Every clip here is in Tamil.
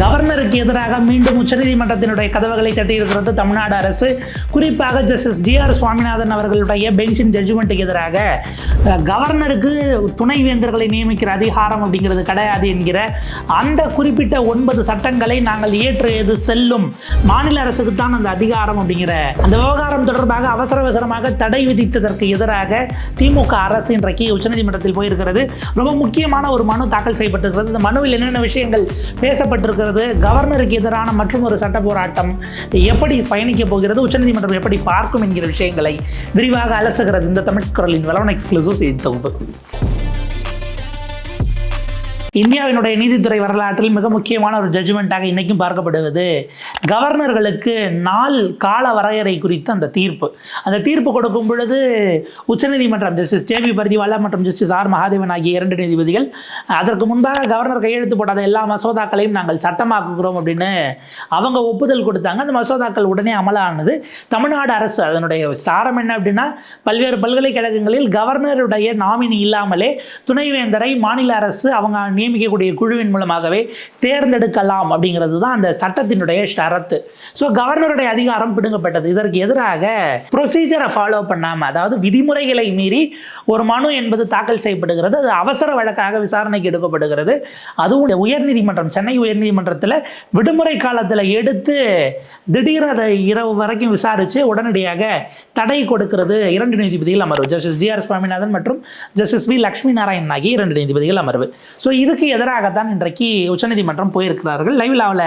கவர்னருக்கு எதிராக மீண்டும் உச்சநீதிமன்றத்தினுடைய கதவுகளை தட்டியிருக்கிறது தமிழ்நாடு அரசு. குறிப்பாக ஜஸ்டிஸ் ஜி ஆர் சுவாமிநாதன் அவர்களுடைய பெஞ்சின் ஜட்ஜ்மெண்ட்டுக்கு எதிராக கவர்னருக்கு கவர்னருக்கு துணைவேந்தர்களை நியமிக்கிற அதிகாரம் அப்படிங்கிறது கிடையாது என்கிற அந்த குறிப்பிட்ட ஒன்பது சட்டங்களை நாங்கள் இயற்றியது செல்லும். மாநில அரசுக்கு தான் அந்த அதிகாரம் அப்படிங்கிற அந்த விவகாரம் தொடர்பாக அவசர அவசரமாக தடை விதித்ததற்கு எதிராக திமுக அரசு இன்றைக்கு உச்சநீதிமன்றத்தில் போயிருக்கிறது. ரொம்ப முக்கியமான ஒரு மனு தாக்கல் செய்யப்பட்டிருக்கிறது. இந்த மனுவில் என்னென்ன விஷயங்கள் பேசப்பட்டிருக்கிறது கவர்னருக்கு எதிரான மற்றும் ஒரு சட்ட போராட்டம் எப்படி பயணிக்க போகிறது உச்சநீதிமன்றம் எப்படி பார்க்கும் என்கிற விஷயங்களை விரிவாக அலசுகிறது இந்த தமிழ் குரலின் வளவன் எக்ஸ்க்ளூசிவ் செய்தி தொகுப்பு. இந்தியாவினுடைய நீதித்துறை வரலாற்றில் மிக முக்கியமான ஒரு ஜட்ஜ்மெண்ட்டாக இன்னைக்கும் பார்க்கப்படுவது கவர்னர்களுக்கு நாள் கால வரையறை குறித்த அந்த தீர்ப்பு. அந்த தீர்ப்பு கொடுக்கும் பொழுது உச்சநீதிமன்றம் ஜஸ்டிஸ் ஜே பி பர்திவாலா மற்றும் ஜஸ்டிஸ் ஆர் மகாதேவன் ஆகிய இரண்டு நீதிபதிகள் அதற்கு முன்பாக கவர்னர் கையெழுத்து போடாத எல்லா மசோதாக்களையும் நாங்கள் சட்டமாக்குகிறோம் அப்படின்னு அவங்க ஒப்புதல் கொடுத்தாங்க. அந்த மசோதாக்கள் உடனே அமலானது. தமிழ்நாடு அரசு அதனுடைய சாரம் என்ன அப்படின்னா பல்வேறு பல்கலைக்கழகங்களில் கவர்னருடைய நாமினி இல்லாமலே துணைவேந்தரை மாநில அரசு அவங்க நியமிக்கக்கூடிய குழுவின் மூலமாகவே தேர்ந்தெடுக்கலாம் அப்படிங்கிறது தான் அந்த சட்டத்தினுடைய ஷரத்து. ஸோ கவர்னருடைய அதிகாரம் பிடுங்கப்பட்டது. இதற்கு எதிராக ப்ரொசீஜரை ஃபாலோ பண்ணாமல் அதாவது விதிமுறைகளை மீறி ஒரு மனு என்பது தாக்கல் செய்யப்படுகிறது. அது அவசர வழக்காக விசாரணைக்கு எடுக்கப்படுகிறது. அதுவும் உயர்நீதிமன்றம் சென்னை உயர்நீதிமன்றத்தில் விடுமுறை காலத்தில் எடுத்து திடீர் அதை இரவு வரைக்கும் விசாரித்து உடனடியாக தடை கொடுக்கிறது இரண்டு நீதிபதிகள் அமர்வு. ஜஸ்டிஸ் ஜி ஆர் சுவாமிநாதன் மற்றும் ஜஸ்டிஸ் வி லக்ஷ்மி நாராயணன் ஆகிய இரண்டு நீதிபதிகள் அமர்வு. ஸோ இதுக்கு எதிராகத்தான் இன்றைக்கு உச்சநீதிமன்றம் போயிருக்கிறார்கள். லைவ் லாவில்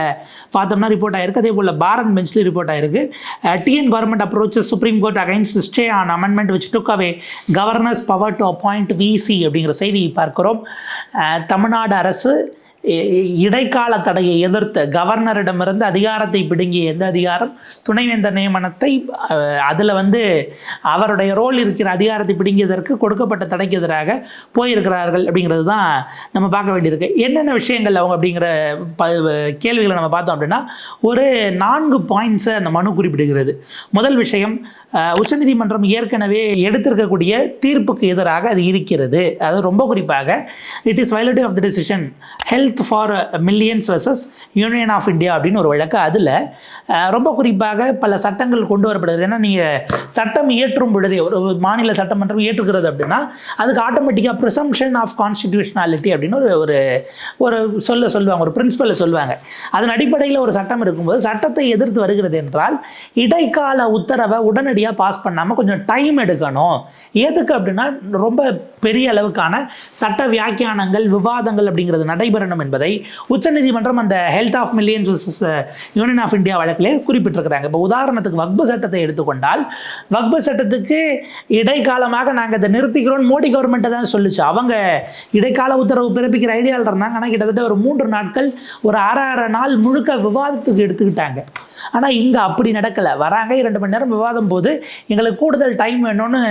பார்த்தோம்னா ரிப்போர்ட் ஆயிருக்கு. அதே போல் பாரத் பெஞ்ச்லேயும் ரிப்போர்ட் ஆயிருக்கு. TN government approach supreme court against stay on amendment which took away governor's power to appoint VC அப்படிங்கிற செய்தியை பார்க்கிறோம். தமிழ்நாடு அரசு இடைக்கால தடையை எதிர்த்த கவர்னரிடமிருந்து அதிகாரத்தை பிடுங்கிய எந்த அதிகாரம்? துணைவேந்தர் நியமனத்தை அதில் வந்து அவருடைய ரோல் இருக்கிற அதிகாரத்தை பிடுங்கியதற்கு கொடுக்கப்பட்ட தடைக்கு எதிராக போயிருக்கிறார்கள் அப்படிங்கிறது தான் நம்ம பார்க்க வேண்டியிருக்கு. என்னென்ன விஷயங்கள் அவங்க அப்படிங்கிற ப கேள்விகளை நம்ம பார்த்தோம் அப்படின்னா ஒரு நான்கு பாயிண்ட்ஸை அந்த மனு குறிப்பிடுகிறது. முதல் விஷயம் உச்சநீதிமன்றம் ஏற்கனவே எடுத்திருக்கக்கூடிய தீர்ப்புக்கு எதிராக அது இருக்கிறது. அது ரொம்ப குறிப்பாக it is violative of the decision health for millions versus union of India அப்படின்னு ஒரு வழக்கு. அதில் ரொம்ப குறிப்பாக பல சட்டங்கள் கொண்டு வரப்படுது ஏன்னா நீங்கள் சட்டம் இயற்றும் பொழுதே ஒரு மாநில சட்டமன்றம் இயற்றுகிறது அப்படின்னா அதுக்கு ஆட்டோமேட்டிக்காக ப்ரிசம்ஷன் ஆஃப் கான்ஸ்டிடியூஷனாலிட்டி அப்படின்னு ஒரு ஒரு ஒரு சொல்ல சொல்லுவாங்க ஒரு பிரின்சிபலை சொல்லுவாங்க. அதன் அடிப்படையில் ஒரு சட்டம் இருக்கும்போது சட்டத்தை எதிர்த்து வருகிறது என்றால் இடைக்கால உத்தரவை உடனடியாக பாஸ் பண்ணாமல் கொஞ்சம் டைம் எடுக்கணும். எதுக்கு அப்படின்னா ரொம்ப பெரிய அளவுக்கான சட்ட வியாக்கியானங்கள் விவாதங்கள் அப்படிங்கிறது நடைபெறணும் என்பதை உச்சநீதிமன்றம் அந்த health of million union of India வழக்கிலே குறிப்பிட்டிருக்கிறாங்க. இப்போ உதாரணத்துக்கு வக்பு சட்டத்தை எடுத்துக்கொண்டால் வக்பு சட்டத்துக்கு இடைக்காலமாக நாங்கள் இதை நிறுத்திக்கிறோம் மோடி கவர்மெண்ட்டை தான் சொல்லுச்சு. அவங்க இடைக்கால உத்தரவு பிறப்பிக்கிற ஐடியாவில் இருந்தாங்க. ஆனால் கிட்டத்தட்ட ஒரு மூன்று நாட்கள் ஒரு அரை அரை நாள் முழுக்க விவாதத்துக்கு எடுத்துக்கிட்டாங்க. ஆனால் இங்கே அப்படி நடக்கலை. வராங்க இரண்டு மணி நேரம் விவாதம் போது எங்களுக்கு கூடுதல் டைம் வேணும்னு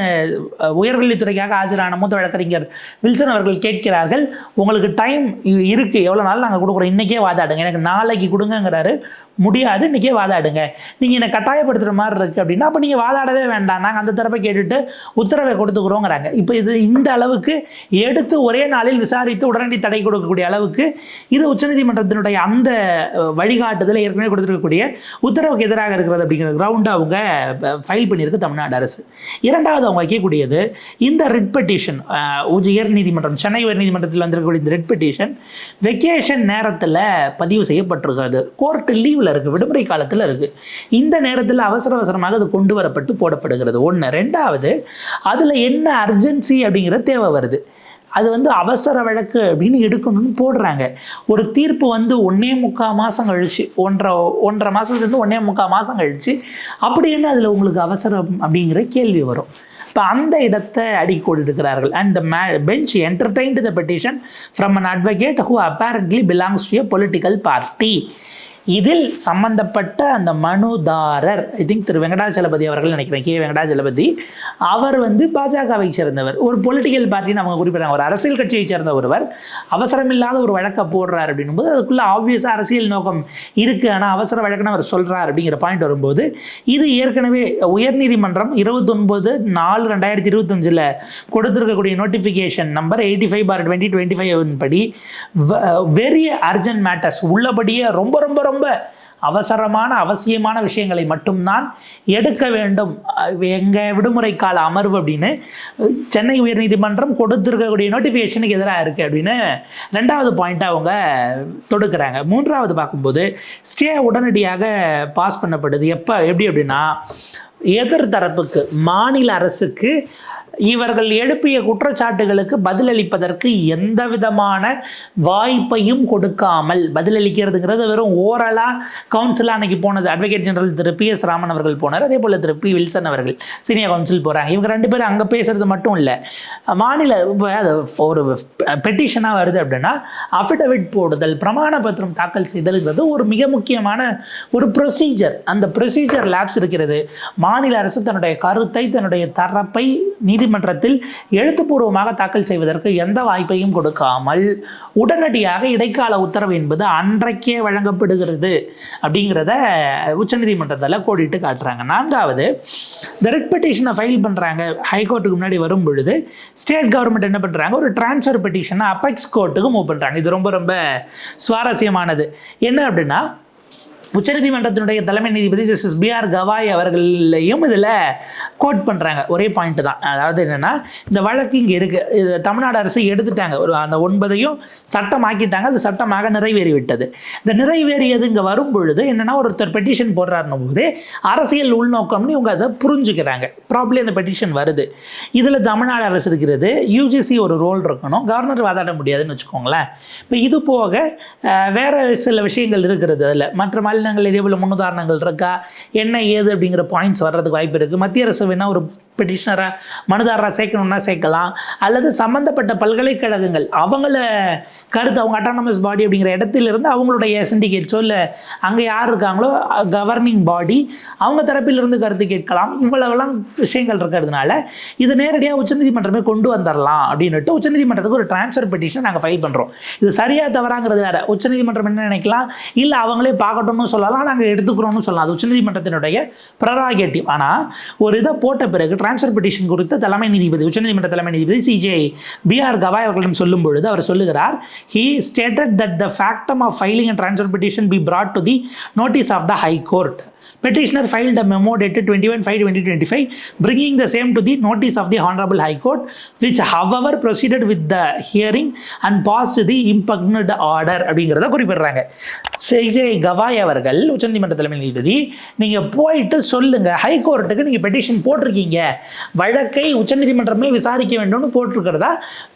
அஹ், உயர்கல்வித்துறைக்காக ஆஜரான மூத்த வழக்கறிஞர் வில்சன் அவர்கள் கேட்கிறார்கள். உங்களுக்கு டைம் இருக்குது எவ்வளோ நாள் நாங்கள் கொடுக்குறோம்? இன்றைக்கே வாதாடுங்க. எனக்கு நாளைக்கு கொடுங்கங்கிறாரு. முடியாது. இன்றைக்கே வாதாடுங்க. நீங்கள் என்னை கட்டாயப்படுத்துகிற மாதிரி இருக்குது அப்படின்னா அப்போ நீங்கள் வாதாடவே வேண்டாம். நாங்கள் அந்த தரப்பை கேட்டுட்டு உத்தரவை கொடுத்துக்குறோங்கிறாங்க. இப்போ இது இந்த அளவுக்கு எடுத்து ஒரே நாளில் விசாரித்து உடனடி தடை கொடுக்கக்கூடிய அளவுக்கு இது உச்சநீதிமன்றத்தினுடைய அந்த வழிகாட்டுதல் ஏற்கனவே கொடுத்துருக்கக்கூடிய உத்தரவுக்கு எதிராக இருக்கிறது அப்படிங்கிற கிரவுண்டை அவங்க ஃபைல் பண்ணியிருக்கு தமிழ்நாடு அரசு. இரண்டாவது அவங்க வைக்கக்கூடியது இந்த ரிட் பெட்டிஷன் உயர் நீதிமன்றம் சென்னை உயர் நீதிமன்றத்தில் வந்திருக்கக்கூடிய இந்த ரிட் பெட்டிஷன் வெக்கேஷன் நேரத்தில் பதிவு செய்யப்பட்டிருக்கிறது கோர்ட்டு லீவில் இருக்குது விடுமுறை காலத்தில் இருக்குது இந்த நேரத்தில் அவசர அவசரமாக அது கொண்டு வரப்பட்டு போடப்படுகிறது. ஒன்று ரெண்டாவது அதில் என்ன அர்ஜென்சி அப்படிங்கிற தேவை வருது. அது வந்து அவசர வழக்கு அப்படின்னு எடுக்கணும்னு போடுறாங்க. ஒரு தீர்ப்பு வந்து ஒன்றே முக்கால் மாதம் கழிச்சு ஒன்றரை ஒன்றரை மாதத்துலேருந்து ஒன்றே முக்கால் மாதம் கழிச்சு அப்படி என்ன அதில் உங்களுக்கு அவசரம் அப்படிங்கிற கேள்வி வரும். இப்போ அந்த இடத்தை அடிக்கோடு இருக்கிறார்கள் and the may bench entertained the petition from an advocate who apparently belongs to a political party இதில் சம்பந்தப்பட்ட அந்த மனுதாரர் ஐ திங்க் திரு வெங்கடாச்சலபதி அவர்கள் நினைக்கிறேன் கே வெங்கடாச்சலபதி அவர் வந்து பாஜகவை சேர்ந்தவர். ஒரு பொலிட்டிக்கல் பார்ட்டின்னு அவங்க குறிப்பிட்றாங்க. ஒரு அரசியல் கட்சியை சேர்ந்த ஒருவர். அவசரமில்லாத ஒரு வழக்கை போடுறார் அப்படின்னும்போது அதுக்குள்ளே ஆப்வியஸாக அரசியல் நோக்கம் இருக்குது ஆனால் அவசர வழக்குன்னு அவர் சொல்கிறார் அப்படிங்கிற பாயிண்ட் வரும்போது இது ஏற்கனவே உயர்நீதிமன்றம் இருபத்தொன்பது நாலு ரெண்டாயிரத்தி இருபத்தஞ்சில் கொடுத்துருக்கக்கூடிய notification number eighty five bar twenty twenty five படி வெரி அர்ஜென்ட் மேட்டர்ஸ் உள்ளபடியே ரொம்ப ரொம்ப ரொம்ப அவசரமான அவசியமான விஷயங்களை மட்டும்தான் எடுக்க வேண்டும். எங்கள் விடுமுறை கால அமர்வு அப்படின்னு சென்னை உயர்நீதிமன்றம் கொடுத்துருக்கக்கூடிய நோட்டிஃபிகேஷனுக்கு எதிராக இருக்குது அப்படின்னு ரெண்டாவது பாயிண்ட்டாக அவங்க தொடுக்கிறாங்க. மூன்றாவது பார்க்கும்போது ஸ்டே உடனடியாக பாஸ் பண்ணப்படுது. எப்போ எப்படி அப்படின்னா எதிர்தரப்புக்கு மாநில அரசுக்கு இவர்கள் எழுப்பிய குற்றச்சாட்டுகளுக்கு பதிலளிப்பதற்கு எந்த விதமான வாய்ப்பையும் கொடுக்காமல் பதிலளிக்கிறதுங்கிறது வெறும் ஓரலாக கவுன்சிலாக அன்னைக்கு போனது. அட்வொகேட் ஜெனரல் திரு பி எஸ் ராமன் அவர்கள் போனார். அதே போல் திரு பி வில்சன் அவர்கள் சீனியர் கவுன்சில் போகிறாங்க இவங்க ரெண்டு பேரும் அங்கே பேசுறது மட்டும் இல்லை. மாநில அது ஒரு பெட்டிஷனாக வருது அப்படின்னா அஃபிடவிட் போடுதல் பிரமாண பத்திரம் தாக்கல் செய்தல்ங்கிறது ஒரு மிக முக்கியமான ஒரு ப்ரொசீஜர் அந்த ப்ரொசீஜர் லேப்ஸ் இருக்கிறது. மாநில அரசு தன்னுடைய கருத்தை தன்னுடைய தரப்பை நீ நீதிமன்றத்தில் எழுத்துப்பூர்வமாக தாக்கல் செய்வதற்கு எந்த வாய்ப்பையும் கொடுக்காமல் உடனடியாக இடைக்கால உத்தரவு என்பது அன்றைக்கே வழங்கப்படுகிறது அப்படிங்கிறத உச்சநீதிமன்றத்தில் கோடிட்டு காட்டுறாங்க. நான்காவது இந்த ரெட் பெட்டிஷனை ஃபைல் பண்ணுறாங்க ஹைகோர்ட்டுக்கு முன்னாடி வரும் பொழுது ஸ்டேட் கவர்மெண்ட் என்ன பண்ணுறாங்க ஒரு டிரான்ஸ்ஃபர் பெட்டிஷனை அபெக்ஸ் கோர்ட்டுக்கு மூவ் பண்ணுறாங்க இது ரொம்ப ரொம்ப சுவாரஸ்யமானது. என்ன அப்படின்னா உச்சநீதிமன்றத்தினுடைய தலைமை நீதிபதி ஜஸ்டிஸ் பிஆர் கவாய் அவர்களையும் இதில் கோட் பண்ணுறாங்க ஒரே பாயிண்ட் தான். அதாவது என்னென்னா இந்த வழக்கு இங்கே இருக்குது இது தமிழ்நாடு அரசு எடுத்துட்டாங்க. ஒரு அந்த ஒன்பதையும் சட்டமாக்கிட்டாங்க. அது சட்டமாக நிறைவேறி விட்டது இந்த நிறைவேறியது இங்கே வரும் பொழுது என்னென்னா ஒருத்தர் பெட்டிஷன் போடுறாருன்னும் போது அரசியல் உள்நோக்கம்னு இவங்க அதை புரிஞ்சுக்கிறாங்க. ப்ராப்ளி அந்த பெட்டிஷன் வருது. இதில் தமிழ்நாடு அரசு இருக்கிறது. யூஜிசி ஒரு ரோல் இருக்கணும். கவர்னர் வாதாட முடியாதுன்னு வச்சுக்கோங்களேன். இப்போ இது போக வேறு சில விஷயங்கள் இருக்கிறது அதில். மற்ற மாநிலங்கள் இதே போல் முன்னுதாரணங்கள் இருக்கா? என்ன ஏது அப்படிங்கிற பாயிண்ட்ஸ் வர்றதுக்கு வாய்ப்பு இருக்குது மத்திய அரசு வேணால் ஒரு பெட்டிஷனராக மனுதாரராக சேர்க்கணும்னா சேர்க்கலாம். அல்லது சம்மந்தப்பட்ட பல்கலைக்கழகங்கள் அவங்கள கருத்து அவங்க அட்டானமஸ் பாடி அப்படிங்கிற இடத்திலிருந்து அவங்களுடைய சிண்டிகேட்ஸோ இல்லை அங்கே யார் இருக்காங்களோ கவர்னிங் பாடி அவங்க தரப்பிலிருந்து கருத்து கேட்கலாம். இவ்வளவெல்லாம் விஷயங்கள் இருக்கிறதுனால இது நேரடியாக உச்சநீதிமன்றமே கொண்டு வந்துடலாம் அப்படின்னுட்டு உச்சநீதிமன்றத்துக்கு ஒரு டிரான்ஸ்ஃபர் பெட்டிஷன் நாங்கள் ஃபைல் பண்ணுறோம் இது சரியா தவறாங்கிறது வேறு. உச்சநீதிமன்றம் என்ன நினைக்கலாம்? இல்லை அவங்களே பார்க்கட்டும்னு சொல்லலாம் நாங்கள் எடுத்துக்கிறோம்னு சொல்லலாம். அது உச்சநீதிமன்றத்தினுடைய ப்ரராகேட்டிவ் ஆனால் ஒரு இதை போட்ட பிறகு டிரான்ஸ்ஃபர் பெட்டிஷன் குறித்து தலைமை நீதிபதி உச்சநீதிமன்ற தலைமை நீதிபதி சிஜே பிஆர் கவாய் அவர்களிடம் சொல்லும் பொழுது அவர் சொல்லுகிறார் he stated that the factum of filing and transfer petition be brought to the notice of the high court petitioner filed a memo dated 21 5 2025 bringing the same to the notice of the honorable high court which however proceeded with the hearing and passed the impugned order அப்படிங்கிறத குறிப்பிடுறாங்க. சிஜே கவாய் அவர்கள் உச்சநீதிமன்ற தலைமை நீதிபதி நீங்கள் போயிட்டு சொல்லுங்கள் ஹை கோர்ட்டுக்கு நீங்கள் பெட்டிஷன் போட்டிருக்கீங்க. வழக்கை உச்சநீதிமன்றமே விசாரிக்க வேண்டும்னு போட்டிருக்கிறதா?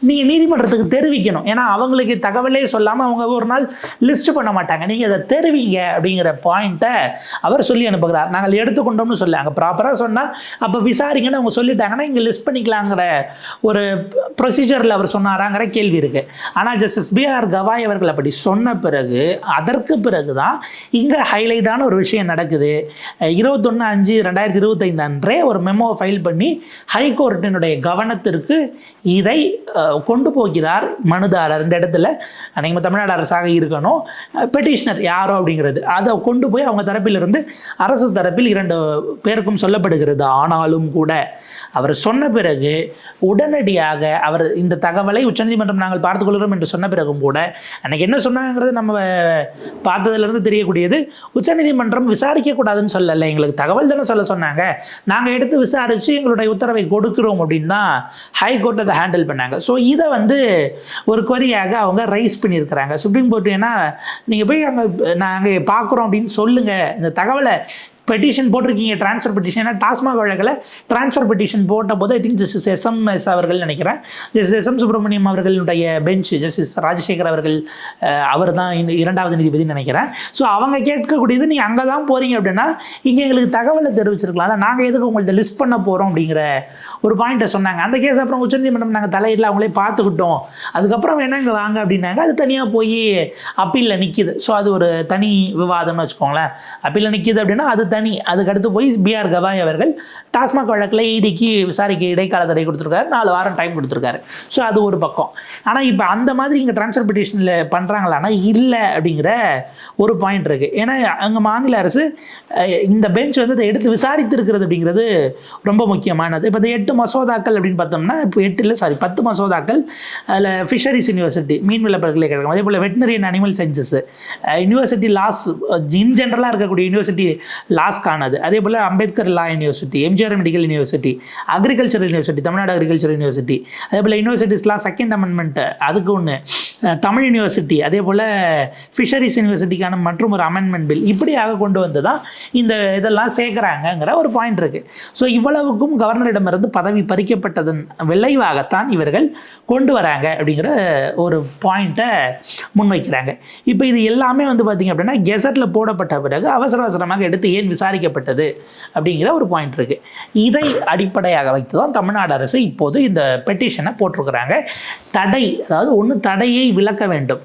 நீங்கள் நீதிமன்றத்துக்கு தெரிவிக்கணும். ஏன்னா அவங்களுக்கு தகவலே சொல்லாமல் அவங்க ஒரு நாள் லிஸ்ட் பண்ண மாட்டாங்க. நீங்கள் அதை தெரிவிங்க அப்படிங்கிற பாயிண்ட்டை அவர் சொல்லி அனுப்புகிறார் நாங்கள் எடுத்துக்கொண்டோம்னு சொல்லி அங்கே ப்ராப்பராக சொன்னால் அப்போ விசாரிங்கன்னு அவங்க சொல்லிட்டாங்கன்னா இங்கே லிஸ்ட் பண்ணிக்கலாங்கிற ஒரு ப்ரொசீஜரில் அவர் சொன்னாராங்கிற கேள்வி இருக்குது ஆனால் ஜஸ்டிஸ் பிஆர் கவாய் அவர்கள் அப்படி சொன்ன பிறகு அதற்கு பிறகு தான் இங்கே ஹைலைட்டான ஒரு விஷயம் நடக்குது. இருபத்தொன்று அஞ்சு ரெண்டாயிரத்தி இருபத்தைந்து அன்றே ஒரு மெமோ ஃபைல் பண்ணி ஹைகோர்ட்டினுடைய கவனத்திற்கு இதை கொண்டு போகிறார் மனுதாரர். இந்த இடத்துல நீங்கள் தமிழ்நாடு அரசாக இருக்கணும் பெட்டிஷனர் யாரோ அப்படிங்கிறது. அதை கொண்டு போய் அவங்க தரப்பிலிருந்து அரசு தரப்பில் இரண்டு பேருக்கும் சொல்லப்படுகிறது? ஆனாலும் கூட அவர் சொன்ன பிறகு உடனடியாக அவர் இந்த தகவலை உச்சநீதிமன்றம் நாங்கள் பார்த்துக்கொள்கிறோம் என்று சொன்ன பிறகும் கூட அன்னைக்கு என்ன சொன்னாங்கிறது நம்ம பார்த்ததுலேருந்து தெரியக்கூடியது உச்சநீதிமன்றம் விசாரிக்கக்கூடாதுன்னு சொல்லலை எங்களுக்கு தகவல் தானே சொல்ல சொன்னாங்க. நாங்கள் எடுத்து விசாரித்து எங்களுடைய உத்தரவை கொடுக்குறோம் அப்படின்னு தான் ஹைகோர்ட் அதை ஹேண்டில் பண்ணாங்க. ஸோ இதை வந்து ஒரு கொரியாக அவங்க ரைஸ் பண்ணியிருக்கிறாங்க. சுப்ரீம் கோர்ட் ஏன்னா நீங்கள் போய் அங்கே நாங்கள் பார்க்குறோம் அப்படின்னு சொல்லுங்கள் இந்த தகவலை பெட்டிஷன் போட்டிருக்கீங்க ட்ரான்ஸ்ஃபர் பெட்டிஷன் ஏன்னா டாஸ்மாக் வழக்கில் ட்ரான்ஸ்ஃபர் பெட்டிஷன் போட்ட போது ஐ திங்க் ஜஸ்டிஸ் எஸ்எம்எஸ் அவர்கள் நினைக்கிறேன். ஜஸ்டிஸ் எஸ் எம் சுப்பிரமணியம் அவர்களுடைய பெஞ்ச் ஜஸ்டிஸ் ராஜசேகர் அவர்கள் அவர் தான் இரண்டாவது நீதிபதி நினைக்கிறேன். ஸோ அவங்க கேட்கக்கூடியது நீங்கள் அங்கே தான் போகிறீங்க அப்படின்னா இங்கே எங்களுக்கு தகவலை தெரிவிச்சிருக்கலாம்ல நாங்கள் எதுக்கு உங்கள்கிட்ட லிஸ்ட் பண்ண போகிறோம் அப்படிங்கிற ஒரு பாயிண்ட்டை சொன்னாங்க. அந்த கேஸ் அப்புறம் உச்சநீதிமன்றம் நாங்கள் தலையிடல அவங்களே பார்த்துக்கிட்டோம். அதுக்கப்புறம் வேணா இங்கே வாங்க அப்படின்னாங்க. அது தனியாக போய் அப்பீலில் நிற்கிது ஸோ அது ஒரு தனி விவாதம்னு வச்சுக்கோங்களேன். அப்பீலில் நிற்கிது அப்படின்னா அது தனி. அதுக்கடுத்து போய் பிஆர் கவாய் அவர்கள் டாஸ்மாக் வழக்கில் இடிக்கு விசாரிக்க இடைக்கால தடை கொடுத்துருக்காரு. நாலு வாரம் டைம் கொடுத்துருக்காரு. ஸோ அது ஒரு பக்கம். ஆனால் இப்போ அந்த மாதிரி இங்கே ட்ரான்ஸ்ஃபர் பெட்டிஷனில் பண்ணுறாங்களான்னா இல்லை அப்படிங்கிற ஒரு பாயிண்ட் இருக்குது ஏன்னா அங்கே மாநில அரசு இந்த பெஞ்ச் வந்து அதை எடுத்து விசாரித்து இருக்கிறது அப்படிங்கிறது ரொம்ப முக்கியமானது. இப்போ இந்த எட்டு மசோதாக்கள் அப்படின்னு பார்த்தோம்னா இப்போ எட்டு இல்லை சாரி பத்து மசோதாக்கள். அதில் ஃபிஷரிஸ் யூனிவர்சிட்டி மீன்வள பல்கலைக்கழகம் அதே போல் veterinary and animal sciences university laws in ஜென்ரலாக இருக்கக்கூடிய யூனிவர்சிட்டி லாஸ்க்கானது அதே போல் Ambedkar law university MGR medical university agriculture university Tamil Nadu agriculture university அதே போல் யூனிவர்சிட்டிஸ்லாம் செகண்ட் அமெண்ட்மெண்ட்டு அதுக்கு ஒன்று தமிழ் யூனிவர்சிட்டி அதே போல் ஃபிஷரிஸ் யூனிவர்சிட்டிக்கான மற்றும் ஒரு அமெண்ட்மெண்ட் பில் இப்படியாக கொண்டு வந்து தான் இந்த இதெல்லாம் சேர்க்குறாங்கங்கிற ஒரு பாயிண்ட் இருக்குது ஸோ இவ்வளவுக்கும் கவர்னரிடமிருந்து பதவி பறிக்கப்பட்டதன் விளைவாகத்தான் இவர்கள் கொண்டு வராங்க அப்படிங்கிற ஒரு பாயிண்ட்டை முன்வைக்கிறாங்க. இப்போ இது எல்லாமே வந்து பார்த்திங்க அப்படின்னா கெசட்டில் போடப்பட்ட பிறகு அவசர அவசரமாக எடுத்து ஏன் விசாரிக்கப்பட்டது அப்படிங்கிற ஒரு பாயிண்ட் இருக்குது இதை அடிப்படையாக வைத்து தான் தமிழ்நாடு அரசு இப்போது இந்த பெட்டிஷனை போட்டிருக்கிறாங்க. தடை அதாவது ஒன்று தடையை விலக்க வேண்டும்.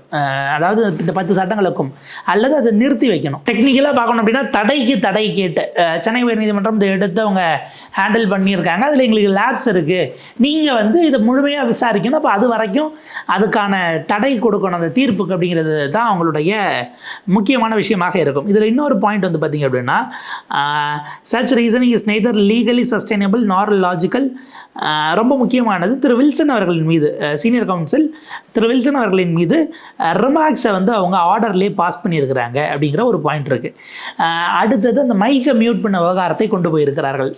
அதாவது இந்த பத்து சட்டங்களுக்கும் அல்லது அதை நிறுத்தி வைக்கணும். டெக்னிக்கலாக பார்க்கணும் அப்படின்னா தடைக்கு தடை கேட்டு சென்னை உயர்நீதிமன்றம் இதை எடுத்து அவங்க ஹேண்டில் பண்ணியிருக்காங்க. அதில் எங்களுக்கு லேப்ஸ் இருக்குது நீங்கள் வந்து இதை முழுமையாக விசாரிக்கணும். அப்போ அது வரைக்கும் அதுக்கான தடை கொடுக்கணும். அந்த தீர்ப்புக்கு அப்படிங்கிறது தான் அவங்களுடைய முக்கியமான விஷயமாக இருக்கும். இதில் இன்னொரு பாயிண்ட் வந்து பார்த்திங்க அப்படின்னா such reasoning is neither legally sustainable nor logical ரொம்ப முக்கியமானது திரு வில்சன் அவர்களின் மீது சீனியர் கவுன்சில் திரு வில்சன் அவர்களின் மீது ரிமார்க்ஸை வந்து அவங்க ஆர்டர்லேயே பாஸ் பண்ணியிருக்கிறாங்க அப்படிங்கிற ஒரு பாயிண்ட் இருக்குது அடுத்தது அந்த மைக்கை மியூட் பண்ண விவகாரத்தை கொண்டு போயிருக்கிறார்கள்.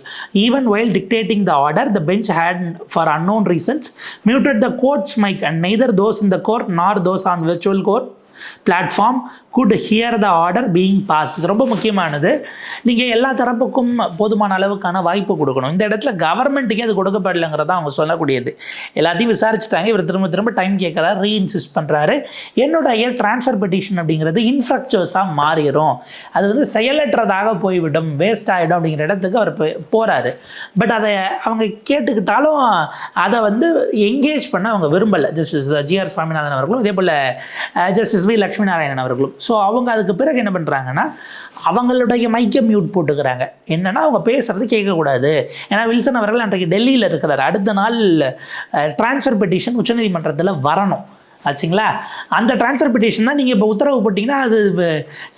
Even while dictating the order the bench had for unknown reasons muted the court's mike and neither those in the court nor those on virtual court platform could hear the order being passed இது ரொம்ப முக்கியமானது. நீங்கள் எல்லா தரப்புக்கும் போதுமான அளவுக்கான வாய்ப்பு கொடுக்கணும். இந்த இடத்துல கவர்மெண்ட்டுக்கே அது கொடுக்கப்படலைங்கிறதா அவங்க சொல்லக்கூடியது. எல்லாத்தையும் விசாரிச்சுட்டாங்க. இவர் திரும்ப திரும்ப டைம் கேட்குறாரு ரீஇன்சிஸ்ட் பண்ணுறாரு என்னுடைய ட்ரான்ஸ்ஃபர் பெட்டிஷன் அப்படிங்கிறது இன்ஃப்ராக்சர்ஸாக மாறிடும் அது வந்து செயலற்றதாக போய்விடும் வேஸ்ட் ஆகிடும் அப்படிங்கிற இடத்துக்கு அவர் போகிறாரு பட் அதை அவங்க கேட்டுக்கிட்டாலும் அதை வந்து எங்கேஜ் பண்ண அவங்க விரும்பலை. ஜஸ்டிஸ் ஜிஆர் சுவாமிநாதன் அவர்களும் இதே போல் ஜஸ்டிஸ் uh, ஸ்ரீ லக்ஷ்மி நாராயணன் அவர்களும். ஸோ அவங்க அதுக்கு பிறகு என்ன பண்ணுறாங்கன்னா அவங்களுடைய மைக்கை மியூட் போட்டுக்கிறாங்க. என்னன்னா அவங்க பேசுறது கேட்கக்கூடாது. ஏன்னா வில்சன் அவர்கள் அன்றைக்கு டெல்லியில் இருக்கிறார். அடுத்த நாள் ட்ரான்ஸ்ஃபர் பெட்டிஷன் உச்சநீதிமன்றத்தில் வரணும். ஆச்சுங்களா? அந்த ட்ரான்ஸ்ஃபர் பெட்டிஷன் தான் நீங்கள் இப்போ உத்தரவு போட்டிங்கன்னா அது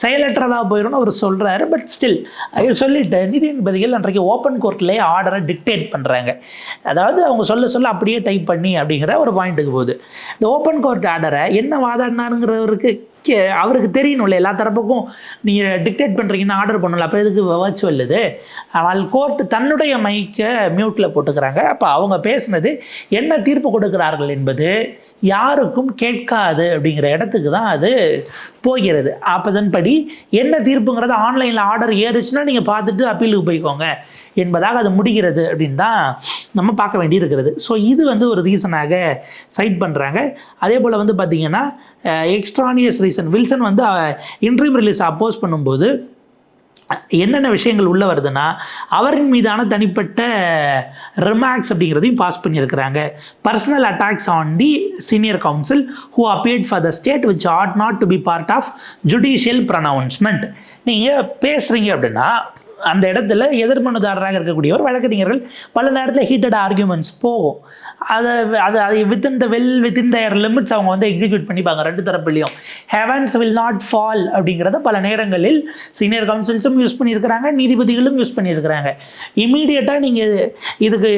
செயலற்றதாக போயிடும்னு அவர் சொல்கிறாரு பட் ஸ்டில் சொல்லிட்டு நீதிபதிகள் அன்றைக்கு ஓப்பன் கோர்ட்லேயே ஆர்டரை டிக்டேட் பண்ணுறாங்க அதாவது அவங்க சொல்ல சொல்ல அப்படியே டைப் பண்ணி அப்படிங்கிற ஒரு பாயிண்ட்டுக்கு போகுது. இந்த ஓப்பன் கோர்ட் ஆர்டரை என்ன வாதாடினாருங்கிறவருக்கு அவருக்கு தெரியணும்ல. எல்லா தரப்புக்கும் நீங்கள் டிக்டேட் பண்ணுறீங்கன்னு ஆர்டர் பண்ணல அப்போ எதுக்கு வர்ச்சுவல் இது ஆனால் கோர்ட்டு தன்னுடைய மைக்கை மியூட்டில் போட்டுக்கிறாங்க. அப்போ அவங்க பேசுனது என்ன தீர்ப்பு கொடுக்கிறார்கள் என்பது யாருக்கும் கேட்காது அப்படிங்கிற இடத்துக்கு தான் அது போகிறது. அப்பதன்படி என்ன தீர்ப்புங்கிறது ஆன்லைனில் ஆர்டர் ஏறுச்சுன்னா நீங்கள் பார்த்துட்டு அப்பீலுக்கு போய்க்கோங்க. என்பதாக அது முடிகிறது அப்படின்னு தான் நம்ம பார்க்க வேண்டி இருக்கிறது ஸோ இது வந்து ஒரு ரீசனாக சைட் பண்ணுறாங்க அதே போல் வந்து பார்த்திங்கன்னா எக்ஸ்ட்ரானியஸ் ரீசன் வில்சன் வந்து இன்ட்ரீம் ரிலீஸ் அப்போஸ் பண்ணும்போது என்னென்ன விஷயங்கள் உள்ள வருதுன்னா அவரின் மீதான தனிப்பட்ட ரிமாக்ஸ் அப்படிங்கிறதையும் பாஸ் பண்ணியிருக்கிறாங்க. Personal attacks on the senior counsel who appeared for the state which ought not to be part of judicial pronouncement நீங்கள் பேசுகிறீங்க அப்படின்னா அந்த இடத்துல எதிர்மனுதாரராக இருக்கக்கூடியவர் வழக்கறிஞர்கள் பல நேரத்தில் ஹீட்டட் ஆர்கியூமெண்ட்ஸ் போகும். அதை அதை அதை within the well within their limits அவங்க வந்து எக்ஸிக்யூட் பண்ணிப்பாங்க ரெண்டு தரப்புலையும். ஹெவன்ஸ் வில் நாட் ஃபால் அப்படிங்கிறத பல நேரங்களில் சீனியர் கவுன்சில்ஸும் யூஸ் பண்ணியிருக்கிறாங்க நீதிபதிகளும் யூஸ் பண்ணியிருக்கிறாங்க. இமீடியட்டாக நீங்கள் இதுக்கு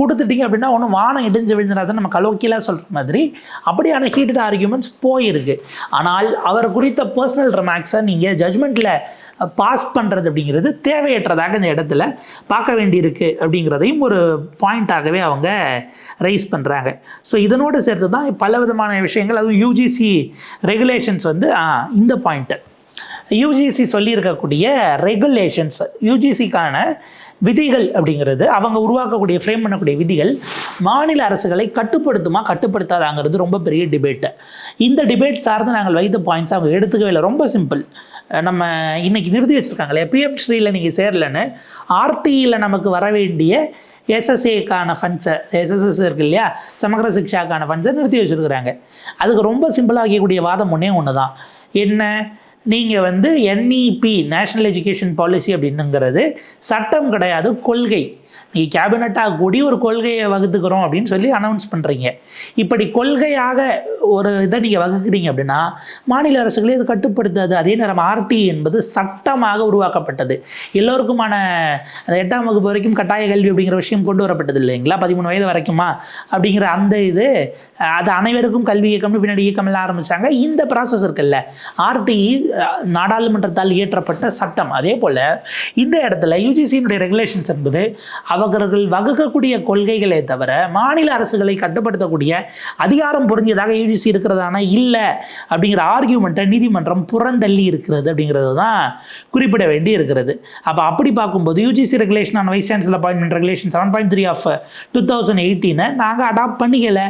கொடுத்துட்டீங்க அப்படின்னா ஒன்றும் வானம் இடிஞ்சு விழுந்துடாத நம்ம கலோக்கியலாக சொல்கிற மாதிரி அப்படியான ஹீட்டட் ஆர்கியூமெண்ட்ஸ் போயிருக்கு. ஆனால் அவர் குறித்த பர்சனல் ரிமார்க்ஸை நீங்கள் ஜட்மெண்ட்டில் பாஸ் பண்ணுறது அப்படிங்கிறது தேவையற்றதாக இந்த இடத்துல பார்க்க வேண்டியிருக்கு அப்படிங்கிறதையும் ஒரு பாயிண்ட்டாகவே அவங்க ரைஸ் பண்ணுறாங்க ஸோ இதனோடு சேர்த்து தான் பல விதமான விஷயங்கள் அதுவும் யூஜிசி ரெகுலேஷன்ஸ் வந்து இந்த பாயிண்ட்டு யூஜிசி சொல்லியிருக்கக்கூடிய ரெகுலேஷன்ஸ் யூஜிசிக்கான விதிகள் அப்படிங்கிறது அவங்க உருவாக்கக்கூடிய ஃப்ரேம் பண்ணக்கூடிய விதிகள் மாநில அரசுகளை கட்டுப்படுத்துமா கட்டுப்படுத்தாதாங்கிறது ரொம்ப பெரிய டிபேட்டு இந்த டிபேட் சார்ந்து நாங்கள் வைத்த பாயிண்ட்ஸ் அவங்க எடுத்துக்கவே இல்லை. ரொம்ப சிம்பிள் நம்ம இன்னைக்கு நிறுத்தி வச்சுருக்காங்களே பிஎஃப் ஸ்ரீயில் நீங்கள் சேரலன்னு ஆர்டியில் நமக்கு வர வேண்டிய எஸ்எஸ்ஏக்கான ஃபண்ட்ஸை எஸ்எஸ்எஸ் இருக்கு இல்லையா சமகர சிக்ஷாக்கான ஃபண்ட்ஸை நிறுத்தி வச்சுருக்குறாங்க. அதுக்கு ரொம்ப சிம்பிளாகக்கூடிய வாதம் ஒன்றே ஒன்று தான் என்ன? நீங்கள் வந்து என்இபி நேஷ்னல் எஜுகேஷன் பாலிசி அப்படின்னுங்கிறது சட்டம் கிடையாது கொள்கை. நீங்கள் கேபினட்டாக கூடி ஒரு கொள்கையை வகுத்துக்கிறோம் அப்படின்னு சொல்லி அனௌன்ஸ் பண்ணுறீங்க இப்படி கொள்கையாக ஒரு இதை நீங்கள் வகுக்கிறீங்க அப்படின்னா மாநில அரசுகளே இது கட்டுப்படுத்தாது. அதே நேரம் ஆர்டி என்பது சட்டமாக உருவாக்கப்பட்டது. எல்லோருக்குமான அந்த எட்டாம் வகுப்பு வரைக்கும் கட்டாய கல்வி அப்படிங்கிற விஷயம் கொண்டு வரப்பட்டது இல்லைங்களா? பதிமூணு வயது வரைக்குமா? அப்படிங்கிற அந்த இது அது அனைவருக்கும் கல்வி இயக்கம்னு பின்னாடி இயக்கமெல்லாம் ஆரம்பித்தாங்க இந்த ப்ராசஸ் இருக்குல்ல. ஆர்டி நாடாளுமன்றத்தால் இயற்றப்பட்ட சட்டம். அதே போல் இந்த இடத்துல யூஜிசியினுடைய ரெகுலேஷன்ஸ் என்பது அவர்கள் வகுக்கக்கூடிய கொள்கைகளே தவிர மாநில அரசுகளை கட்டுப்படுத்தக்கூடிய அதிகாரம் பொருந்தியதாக யூஜிசி இருக்கிறதான? இல்லை. அப்படிங்கிற ஆர்கியூமெண்ட்டை நீதிமன்றம் புறந்தள்ளி இருக்கிறது அப்படிங்கிறது தான் குறிப்பிட வேண்டி இருக்கிறது அப்போ அப்படி பார்க்கும்போது UGC regulation on vice chancellor appointment regulation seven point three of two thousand எயிட்டீனை நாங்கள் அடாப்ட் பண்ணிக்கல.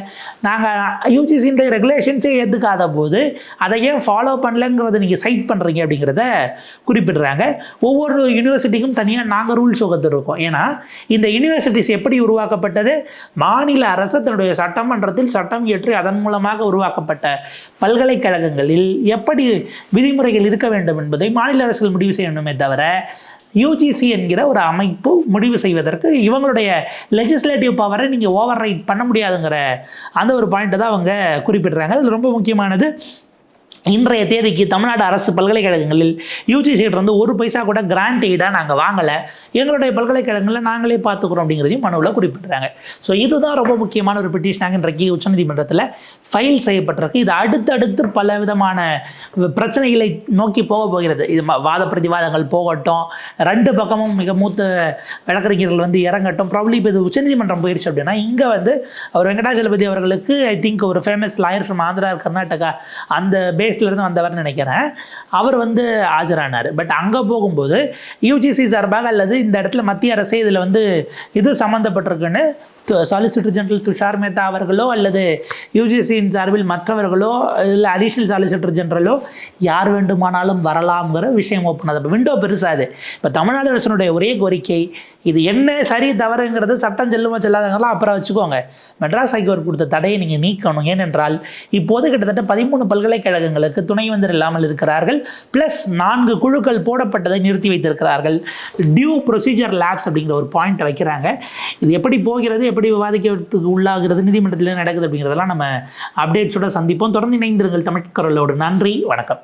நாங்கள் யூஜிசின்ற ரெகுலேஷன்ஸே ஏற்றுக்காத போது அதை ஏன் ஃபாலோ பண்ணலங்கிறத நீங்கள் சைட் பண்ணுறீங்க அப்படிங்கிறத குறிப்பிடுறாங்க. ஒவ்வொரு யூனிவர்சிட்டிக்கும் தனியாக நாங்கள் ரூல்ஸ் வகுத்துருக்கோம் ஏன்னா இந்த யூனிவர்சிட்டிஸ் எப்படி உருவாக்கப்பட்டது? மாநில அரசு தன்னுடைய சட்டமன்றத்தில் சட்டம் இயற்றி அதன் மூலமாக உருவாக்கப்பட்ட பல்கலைக்கழகங்களில் எப்படி விதிமுறைகள் இருக்க வேண்டும் என்பதை மாநில அரசுகள் முடிவு செய்யணுமே தவிர யூஜிசி என்கிற ஒரு அமைப்பு முடிவு செய்வதற்கு இவங்களுடைய லெஜிஸ்லேட்டிவ் பவரை நீங்கள் ஓவர் ரைட் பண்ண முடியாதுங்கிற அந்த ஒரு பாயிண்ட்டை தான் அவங்க குறிப்பிடுறாங்க. அதில் ரொம்ப முக்கியமானது இன்றைய தேதிக்கு தமிழ்நாடு அரசு பல்கலைக்கழகங்களில் யூஜிசிகிட்ட வந்து ஒரு பைசா கூட கிராண்ட் ஈடாக நாங்கள் வாங்கலை. எங்களுடைய பல்கலைக்கழகங்களில் நாங்களே பார்த்துக்குறோம் அப்படிங்கிறதையும் மனுவில் குறிப்பிட்றாங்க ஸோ இதுதான் ரொம்ப முக்கியமான ஒரு பெட்டிஷனாக இன்றைக்கு உச்சநீதிமன்றத்தில் ஃபைல் செய்யப்பட்டிருக்கு. இது அடுத்தடுத்து பல விதமான பிரச்சனைகளை நோக்கி போக போகிறது. இது வாத பிரதிவாதங்கள் போகட்டும் ரெண்டு பக்கமும் மிக மூத்த வழக்கறிஞர்கள் வந்து இறங்கட்டும். ப்ராப்ளி இப்போ இது உச்சநீதிமன்றம் போயிடுச்சு அப்படின்னா இங்கே வந்து அவர் வெங்கடாச்சலபதி அவர்களுக்கு ஐ திங்க் ஒரு famous lawyer from Andhra Karnataka அந்த பேஸ் பேஸ்லேருந்து வந்தவர்னு நினைக்கிறேன். அவர் வந்து ஆஜரானார். பட் அங்கே போகும்போது யூஜிசி சார்பாக அல்லது இந்த இடத்துல மத்திய அரசே இதில் வந்து இது சம்மந்தப்பட்டிருக்குன்னு சாலிசிட்டர் ஜெனரல் துஷார் மேத்தா அவர்களோ அல்லது யூஜிசியின் சார்பில் மற்றவர்களோ இல்லை அடிஷனல் சாலிசிட்டர் ஜெனரலோ யார் வேண்டுமானாலும் வரலாம்ங்கிற விஷயம் ஓப்பன் அது விண்டோ பெருசாது இப்போ தமிழ்நாடு அரசனுடைய ஒரே கோரிக்கை இது என்ன சரி தவறுங்கிறது சட்டம் செல்லுமா செல்லாதவங்களாம் அப்புறம் வச்சுக்கோங்க. மெட்ராஸ் ஹைகோர்ட் கொடுத்த தடையை நீங்கள் நீக்கணும். ஏனென்றால் இப்போது கிட்டத்தட்ட பதிமூணு பல்கலைக்கழகங்கள் துணை வந்தர் இல்லாமல் இருக்கிறார்கள். ப்ளஸ் நான்கு குழுக்கள் போடப்பட்டதை நிறுத்தி வைத்திருக்கிறார்கள். டியூ ப்ரொசீஜர் லேப்ஸ் அப்படிங்கிற ஒரு பாயிண்ட்டை வைக்கிறாங்க. இது எப்படி போகிறது எப்படி விவாதிக்கிறதுக்கு உள்ளாகிறது நீதிமன்றத்தில் நடக்குது அப்படிங்கிறதெல்லாம் நம்ம அப்டேட்ஸோட சந்திப்போம். தொடர்ந்து இணைந்திருங்கள் தமிழ்கரலோடு நன்றி வணக்கம்.